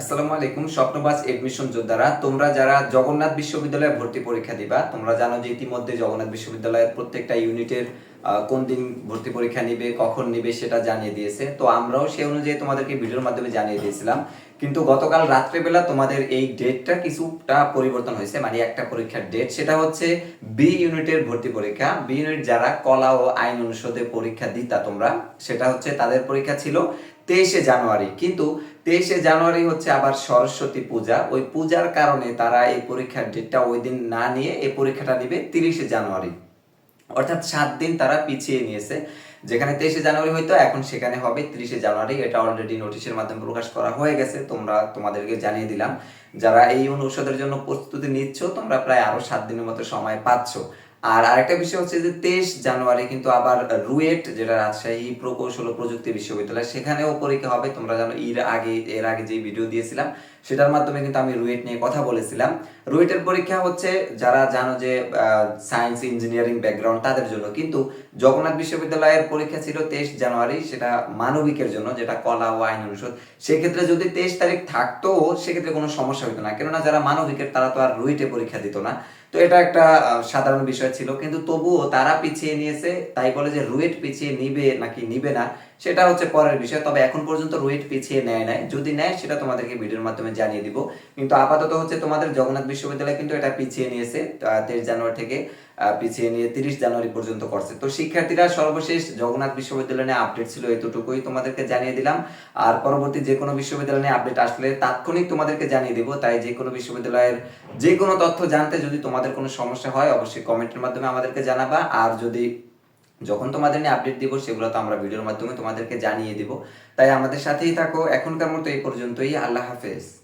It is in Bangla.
আসসালামু আলাইকুম স্বপ্নবাস এডমিশন যোদ্ধারা। তোমরা যারা জগন্নাথ বিশ্ববিদ্যালয়ে ভর্তি পরীক্ষা দিবা, তোমরা জানো যে ইতিমধ্যে জগন্নাথ বিশ্ববিদ্যালয়ের প্রত্যেকটা ইউনিটের কোন দিন ভর্তি পরীক্ষা নিবে, কখন নিবে সেটা জানিয়ে দিয়েছে। তো আমরাও সেই অনুযায়ী তোমাদেরকে ভিডিওর মাধ্যমে জানিয়ে দিয়েছিলাম। কিন্তু গতকাল রাত্রেবেলা তোমাদের এই ডেটটা কিছুটা পরিবর্তন হয়েছে মানে একটা পরীক্ষার ডেট। সেটা হচ্ছে বি ইউনিটের ভর্তি পরীক্ষা। বি ইউনিট যারা কলা ও আইন অনুষদে পরীক্ষা দিতা তোমরা, সেটা হচ্ছে তাদের পরীক্ষা ছিল তেইশে জানুয়ারি। কিন্তু তেইশে জানুয়ারি হচ্ছে আবার সরস্বতী পূজা। ওই পূজার কারণে তারা এই পরীক্ষার ডেটটা ওই দিন না নিয়ে এই পরীক্ষাটা নিবে তিরিশে জানুয়ারি। অর্থাৎ সাত দিন তারা পিছিয়ে নিয়েছে। যেখানে তেইশে জানুয়ারি হয়তো, এখন সেখানে হবে ত্রিশে জানুয়ারি। এটা অলরেডি নোটিশের মাধ্যমে প্রকাশ করা হয়ে গেছে। তোমরা, তোমাদেরকে জানিয়ে দিলাম। যারা এই অনুষদের জন্য প্রস্তুতি নিচ্ছ, তোমরা প্রায় আরও সাত দিনের মতো সময় পাচ্ছ। আর আরেকটা বিষয় হচ্ছে যে তেইশ জানুয়ারি কিন্তু আবার রুয়েট, যেটা রাজশাহী প্রকৌশল প্রযুক্তি বিশ্ববিদ্যালয়, সেখানেও পরীক্ষা হবে। তোমরা জানো, এর আগে এর আগে যে ভিডিও দিয়েছিলাম, সেটার মাধ্যমে কিন্তু আমি রুয়েট নিয়ে কথা বলেছিলাম। রুয়েটের পরীক্ষা হচ্ছে, যারা জানো যে সায়েন্স ইঞ্জিনিয়ারিং ব্যাকগ্রাউন্ড তাদের জন্য। কিন্তু জগন্নাথ বিশ্ববিদ্যালয়ের পরীক্ষা ছিল তেইশ জানুয়ারি, সেটা মানবিকের জন্য, যেটা কলা ও আইন অনুষদ। সেক্ষেত্রে যদি তেইশ তারিখ থাকতো, সেক্ষেত্রে কোনো সমস্যা হতো না। কেননা যারা মানবিকের, তারা তো আর রুইটে পরীক্ষা দিত না। তো এটা একটা সাধারণ বিষয়। ছিল, কিন্তু তবুও তারা পিছিয়ে নিয়েছে। তাই বলে যে রুয়েট পিছিয়ে নিবে নাকি নিবে না সেটা হচ্ছে পরের বিষয়। তবে এখন পর্যন্ত রুয়েট পিছিয়ে নেয় নাই। যদি নেয়, সেটা তোমাদেরকে ভিডিওর মাধ্যমে জানিয়ে দিব। কিন্তু আপাতত হচ্ছে তোমাদের জগন্নাথ বিশ্ববিদ্যালয় কিন্তু এটা পিছিয়ে নিয়েছে। তেইশ জানুয়ারি থেকে পিছিয়ে নিয়ে তিরিশ জানুয়ারি পর্যন্ত করছে। তো শিক্ষার্থীরা সর্বশেষ জগন্নাথ বিশ্ববিদ্যালয় নিয়ে আপডেট ছিল এতটুকুই তোমাদেরকে জানিয়ে দিলাম। আর পরবর্তী যে কোনো বিশ্ববিদ্যালয় নিয়ে আপডেট আসলে তাৎক্ষণিক তোমাদেরকে জানিয়ে দিব। তাই যে কোনো বিশ্ববিদ্যালয়ের যে কোনো তথ্য জানতে যদি তোমাদের কোনো সমস্যা হয়, অবশ্যই কমেন্টের মাধ্যমে আমাদেরকে জানাবা। আর যদি যখন তোমাদের নিয়ে আপডেট দিব, সেগুলো তো আমরা ভিডিওর মাধ্যমে তোমাদেরকে জানিয়ে দিব। তাই আমাদের সাথেই থাকো, এখনকার মতো এই পর্যন্তই। আল্লাহ হাফেজ।